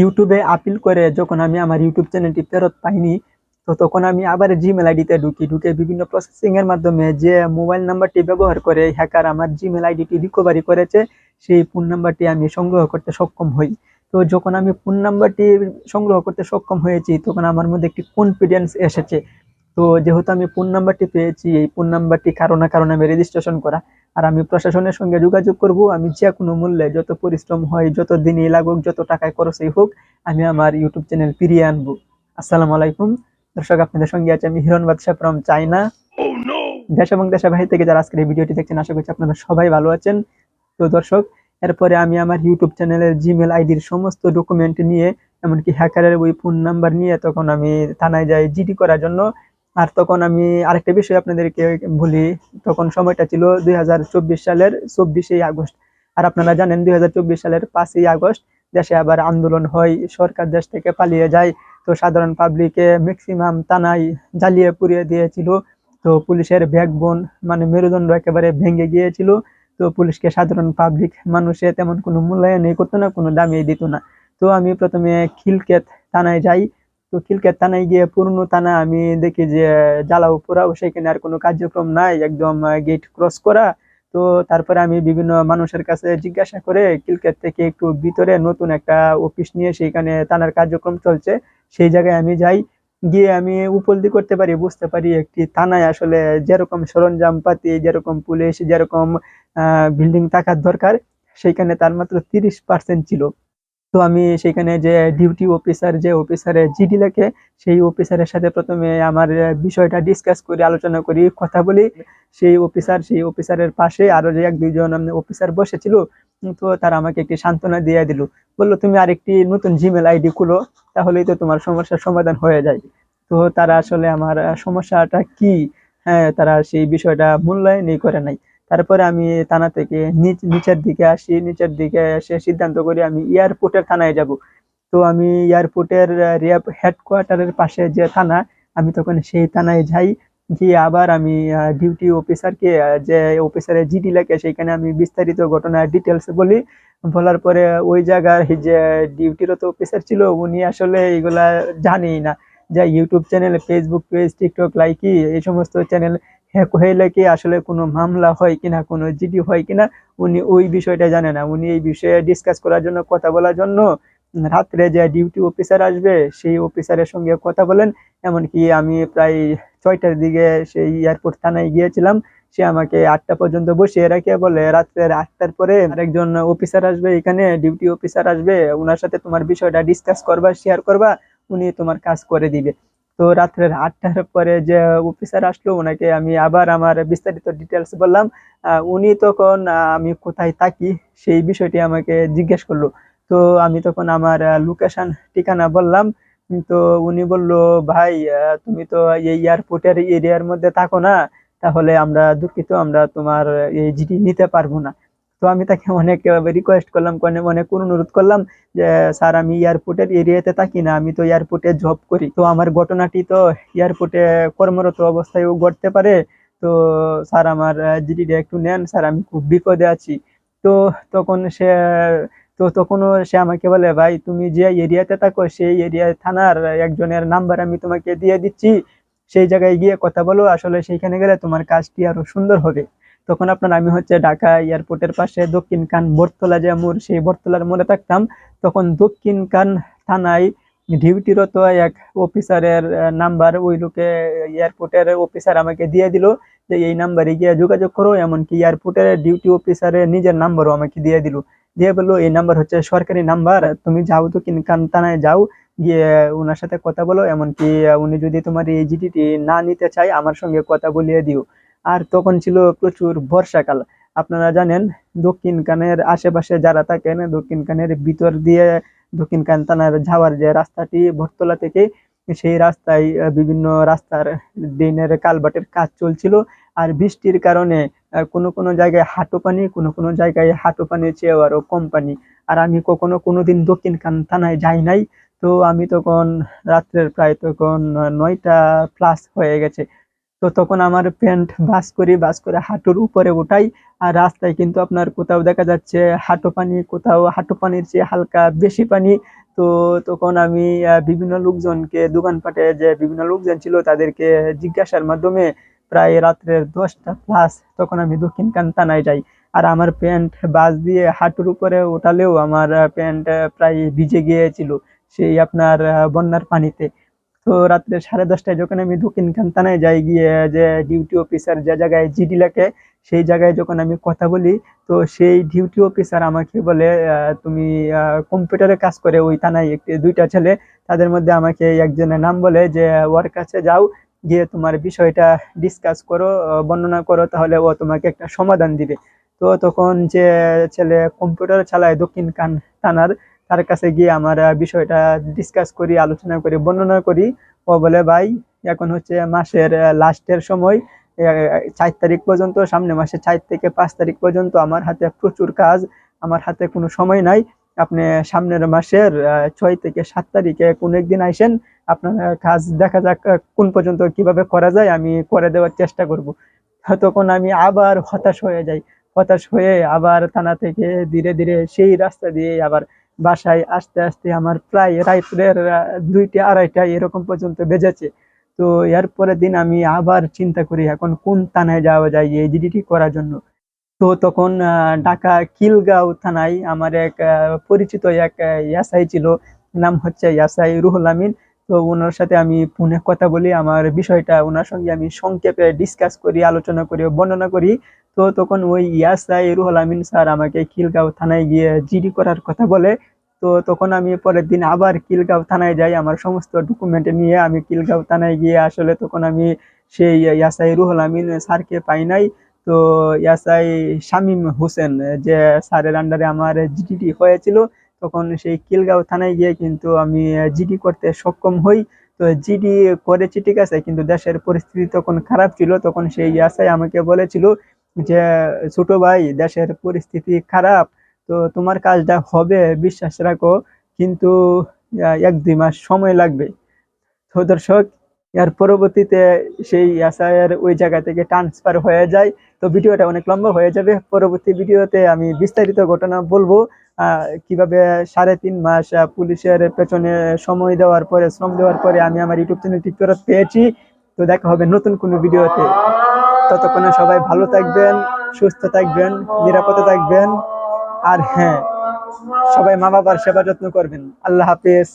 ইউটিউবে আপিল করে, যখন আমি আমার ইউটিউব চ্যানেলটি ফেরত পাইনি, তো তখন আমি আবার জিমেল আইডিতে ঢুকি, ঢুকে বিভিন্ন প্রসেসিং এর মাধ্যমে যে মোবাইল নাম্বারটি ব্যবহার করে হ্যাকার আমার জিমেল আইডিটি রিকভারি করেছে, সেই ফোন নাম্বারটি আমি সংগ্রহ করতে সক্ষম হই। তো যখন আমি ফোন নাম্বারটি সংগ্রহ করতে সক্ষম হয়েছি, তখন আমার মধ্যে একটি কনফিডেন্স এসেছে। তো যেহেতু আমি ফোন নাম্বারটি পেয়েছি, এই ফোন নাম্বারটি কারও না কারণে আমি রেজিস্ট্রেশন করা আর আমি প্রশাসনের সঙ্গে যোগাযোগ করব। আমি যে কোনো মূল্যে যত পরিশ্রম হয় যত দিনই লাগুক যত টাকায় খরচই হোক আমি আমার ইউটিউব চ্যানেল ফিরিয়ে আনব। আসসালামু আলাইকুম। দর্শক আপনাদের সঙ্গে আছে আমি হিরণ বাদশাহ ফ্রম চাইনা দেশ এবং দেশের বাহির থেকে যারা আজকের এই ভিডিওটি দেখছেন আশা করছি আপনারা সবাই ভালো আছেন। তো দর্শক এরপরে আমি আমার ইউটিউব চ্যানেলের জিমেল আইডির সমস্ত ডকুমেন্ট নিয়ে এমনকি হ্যাকারের ওই ফোন নাম্বার নিয়ে তখন আমি থানায় যাই জিডি করার জন্য। আর তখন আমি আরেকটা বিষয় আপনাদেরকে বলি, তখন সময়টা ছিল দুই হাজার চব্বিশ সালের চব্বিশে আগস্ট। আর আপনারা জানেন দুই হাজার চব্বিশ সালের পাঁচই আগস্ট দেশে আবার আন্দোলন হয়, সরকার দেশ থেকে পালিয়ে যায়। তো সাধারণ পাবলিকে ম্যাক্সিমাম তানাই জ্বালিয়ে পুড়িয়ে দিয়েছিল। তো পুলিশের ব্যাকবোন মানে মেরুদণ্ড একেবারে ভেঙে গিয়েছিল। তো পুলিশকে সাধারণ পাবলিক মানুষে তেমন কোনো মূল্যায়নই করতো না, কোনো দামই দিত না। তো আমি প্রথমে খিলকেত থানায় যাই। তো খিলকেত থানায় গিয়ে পুরনো থানা, আমি দেখি যে জ্বালাও পোড়াও, সেখানে আর কোনো কার্যক্রম নাই, একদম গেট ক্রস করা। তো তারপরে আমি বিভিন্ন মানুষের কাছে জিজ্ঞাসা করে কিলকেট থেকে একটু ভিতরে নতুন একটা অফিস নিয়ে সেইখানে থানার কার্যক্রম চলছে, সেই জায়গায় আমি যাই। গিয়ে আমি উপলব্ধি করতে পারি, বুঝতে পারি একটি থানায় আসলে যেরকম সরঞ্জাম পাতি যেরকম পুলিশ, যেরকম বিল্ডিং থাকার দরকার সেইখানে তার মাত্র তিরিশ পার্সেন্ট ছিল। তো আমি সেখানে যে ডিউটি অফিসার যে অফিসারে জিডি লেখে, সেই অফিসারের সাথে প্রথমে আমার বিষয়টা ডিসকাস করি, আলোচনা করি, কথা বলি। সেই অফিসার সেই অফিসারের পাশে আরও যে এক, দুইজন অফিসার বসেছিল তো তারা আমাকে একটি সান্ত্বনা দিয়ে দিল। বলল, তুমি আরেকটি নতুন জিমেল আইডি খুলো, তাহলেই তো তোমার সমস্যার সমাধান হয়ে যায়। তো তারা আসলে আমার সমস্যাটা কি? হ্যাঁ তারা সেই বিষয়টা মূল্যায়নই করে নাই। তারপরে আমি থানা থেকে নিচ নিচের দিকে আসি, নিচের দিকে এসে সিদ্ধান্ত করি আমি এয়ারপোর্টের থানায় যাব। তো আমি এয়ারপোর্টের রিয়া হেডকোয়ার্টারের পাশে যে থানা, আমি তখন সেই থানায় যাই। গিয়ে আবার আমি ডিউটি অফিসারকে যে অফিসারের জিডি লাগে সেইখানে আমি বিস্তারিত ঘটনার ডিটেলস বলি। বলার পরে ওই জায়গার যে ডিউটিরত অফিসার ছিল, উনি আসলে এগুলা জানেই না। যে YouTube channel Facebook page TikTok Likee এই সমস্ত চ্যানেল হইলে কি আসলে কোনো মামলা হয় কিনা, কোনো জিডি হয় কিনা, উনি ওই বিষয়টা জানে না। উনি এই বিষয়ে ডিসকাস করার জন্য, কথা বলার জন্য রাত্রে যে ডিউটি অফিসার আসবে, সেই অফিসারের সঙ্গে কথা বলেন। এমনকি আমি প্রায় ছয়টার দিকে সেই এয়ারপোর্ট থানায় গিয়েছিলাম। সে আমাকে আটটা পর্যন্ত বসিয়ে রাখে বলে, রাত্রের আটটার পরে আরেকজন অফিসার আসবে এখানে ডিউটি অফিসার আসবে ওনার সাথে তোমার বিষয়টা ডিসকাস করবা শেয়ার করবা, উনি তোমার কাজ করে দিবে। তো রাত্রের আটটার পরে যে অফিসার আসলো, ওনাকে আমি আবার আমার বিস্তারিত ডিটেলস বললাম। উনি তখন আমি কোথায় থাকি সেই বিষয়টি আমাকে জিজ্ঞেস করল। তো আমি তখন আমার লোকেশন ঠিকানা বললাম। তো উনি বলল, ভাই তুমি তো এই এয়ারপোর্টের এরিয়ার মধ্যে থাকো না, তাহলে আমরা দুঃখিত, আমরা তোমার এই জিডি নিতে পারব না। তো আমি তাকে অনেক রিকোয়েস্ট করলাম অনেক অনুরোধ করলাম যে, স্যার, আমি এয়ারপোর্টের এরিয়াতে থাকি না, আমি তো এয়ারপোর্টে জব করি। তো আমার ঘটনাটি তো এয়ারপোর্টে কর্মরত অবস্থায়ও ঘটতে পারে। তো, স্যার, আমার জিডিটা একটু নেন, স্যার, আমি খুব বিপদে আছি। তো তখন সে, তো তখনও সে আমাকে বলে, ভাই, তুমি যে এরিয়াতে থাকো, সেই এরিয়া থানার একজনের নাম্বার আমি তোমাকে দিয়ে দিচ্ছি। সেই জায়গায় গিয়ে কথা বলো, আসলে সেইখানে গেলে তোমার কাজটি আরও সুন্দর হবে। তখন আপনার আমি হচ্ছে ঢাকা এয়ারপোর্টের পাশে দক্ষিণ কান বটতলা যে মোড়, সেই বটতলার মোড়ে থাকতাম। তখন দক্ষিণ কান থানায় ডিউটিরত এক অফিসারের নাম্বার ওই লোকে এয়ারপোর্টের অফিসার আমাকে দিয়ে দিল যে, এই নাম্বারে গিয়ে যোগাযোগ করো। এমনকি এয়ারপোর্টের ডিউটি অফিসারের নিজের নাম্বারও আমাকে দিয়ে দিল। দিয়ে বলল, এই নাম্বার হচ্ছে সরকারি নাম্বার, তুমি যাও তো কিনকান থানায় যাও, গিয়ে ওনার সাথে কথা বলো। এমনকি উনি যদি তোমার এই জিডিটি না নিতে চায়, আমার সঙ্গে কথা বলিয়ে দিও। আর তখন ছিল প্রচুর বর্ষাকাল। আপনারা জানেন, দক্ষিণ কানের আশেপাশে যারা থাকেন, দক্ষিণ কানের ভিতর দিয়ে দক্ষিণ কান থানার যাওয়ার যে রাস্তাটি, ভরতলা থেকে সেই রাস্তায় বিভিন্ন রাস্তার ড্রেনের কালবাটের কাজ চলছিল। আর বৃষ্টির কারণে কোনো কোনো জায়গায় হাঁটু পানি, কোনো কোনো জায়গায় হাঁটু পানি চেয়েও আরও কম পানি। আর আমি কখনো কোনো দিন দক্ষিণ কান থানায় যাই নাই। তো আমি তখন রাত্রের প্রায় তখন নয়টা প্লাস হয়ে গেছে। তো তখন আমার প্যান্ট বাস করি, বাস করে হাঁটুর উপরে উঠাই আর রাস্তায় কিন্তু আপনার কোথাও দেখা যাচ্ছে হাঁটু পানি, কোথাও হাঁটু পানির চেয়ে হালকা বেশি পানি। তো তখন আমি বিভিন্ন লোকজনকে দোকানপাটে যে বিভিন্ন লোকজন ছিল তাদেরকে জিজ্ঞাসার মাধ্যমে প্রায় রাত্রের দশটা প্লাস তখন আমি দক্ষিণ কান্তানায় যাই। আর আমার প্যান্ট বাস দিয়ে হাঁটুর উপরে ওঠালেও আমার প্যান্ট প্রায় ভিজে গিয়েছিল সেই আপনার বন্যার পানিতে। তো রাত্রে সাড়ে দশটায় যখন আমি দক্ষিণ কান্তানায় যাই গিয়ে যে ডিউটি অফিসার যে জায়গায় জিডি লেখে, সেই জায়গায় যখন আমি কথা বলি, তো সেই ডিউটি অফিসার আমাকে বলে তুমি কম্পিউটারে কাজ করে ওই থানায় একটি, দুইটা ছেলে, তাদের মধ্যে আমাকে একজনের নাম বলে যে, ওর কাছে যাও, গিয়ে তোমার বিষয়টা ডিসকাস করো বর্ণনা করো, তাহলে ও তোমাকে একটা সমাধান দিবে। তো তখন যে ছেলে কম্পিউটার চালায় দক্ষিণ কান থানার তার কাছে গিয়ে আমার বিষয়টা ডিসকাস করি, আলোচনা করি, বর্ণনা করি। ও বলে, ভাই, এখন হচ্ছে মাসের লাস্টের সময় চার তারিখ পর্যন্ত, সামনে মাসে চার থেকে পাঁচ তারিখ পর্যন্ত আমার হাতে প্রচুর কাজ, আমার হাতে কোনো সময় নাই। আপনি সামনের মাসের ছয় থেকে সাত তারিখে কোনো একদিন আইসেন, আপনার কাজ দেখা যাক কোন পর্যন্ত কীভাবে করা যায়, আমি করে দেওয়ার চেষ্টা করব। তখন আমি আবার হতাশ হয়ে যাই। হতাশ হয়ে আবার থানা থেকে ধীরে ধীরে সেই রাস্তা দিয়ে আবার বাসায় আস্তে আস্তে আমার প্রায় রাত্রের দুইটা আড়াইটা এরকম পর্যন্ত বেজেছে। তো এর পরের দিন আমি আবার চিন্তা করি, এখন কোন থানায় যাওয়া যায় এই জিডিটি করার জন্য? তো তখন ঢাকা কিলগাঁও থানায় আমার এক পরিচিত এক ইয়াসাই ছিল, নাম হচ্ছে ইয়াসাই রুহুল আমিন। তো ওনার সাথে আমি ফোনে কথা বলি, আমার বিষয়টা ওনার সঙ্গে আমি সংক্ষেপে ডিসকাস করি, আলোচনা করি, বর্ণনা করি। তো তখন ওই ইয়াসাই রুহুল আমিন স্যার আমাকে খিলগাঁও থানায় গিয়ে জিডি করার কথা বলে। তো তখন আমি পরের দিন আবার কিলগাঁও থানায় যাই, আমার সমস্ত ডকুমেন্ট নিয়ে আমি কিলগাঁও থানায় গিয়ে আসলে তখন আমি সেই ইয়াসাই রুহুল আমিন স্যারকে পাই নাই। তো ইয়াসাই শামীম হোসেন যে স্যারের আন্ডারে আমার জিডিটি হয়েছিল তখন সেই কিলগাঁও থানায় গিয়ে কিন্তু আমি জিডি করতে সক্ষম হই। তো জিডি করেছি, ঠিক আছে, কিন্তু দেশের পরিস্থিতি তখন খারাপ ছিল। তখন সেই আশায় আমাকে বলেছিল যে, ছোট ভাই, দেশের পরিস্থিতি খারাপ, তো তোমার কাজটা হবে, বিশ্বাস রাখো, কিন্তু এক দুই মাস সময় লাগবে। তো দর্শক, এর পরবর্তীতে সেই এসআইয়ের ওই জায়গা থেকে ট্রান্সফার হয়ে যায়। তো ভিডিওটা অনেক লম্বা হয়ে যাবে। পরবর্তী ভিডিওতে আমি বিস্তারিত ঘটনা বলব। কীভাবে সাড়ে তিন মাস পুলিশের পেছনে সময় দেওয়ার পরে, শ্রম দেওয়ার পরে আমি আমার ইউটিউব চ্যানেল ঠিক ফেরত পেয়েছি। তো দেখা হবে নতুন কোনো ভিডিওতে। ততক্ষণে সবাই ভালো থাকবেন, সুস্থ থাকবেন, নিরাপদে থাকবেন। আর হ্যাঁ সবাই মা বাবার সেবা যত্ন করবেন। আল্লাহ হাফেজ।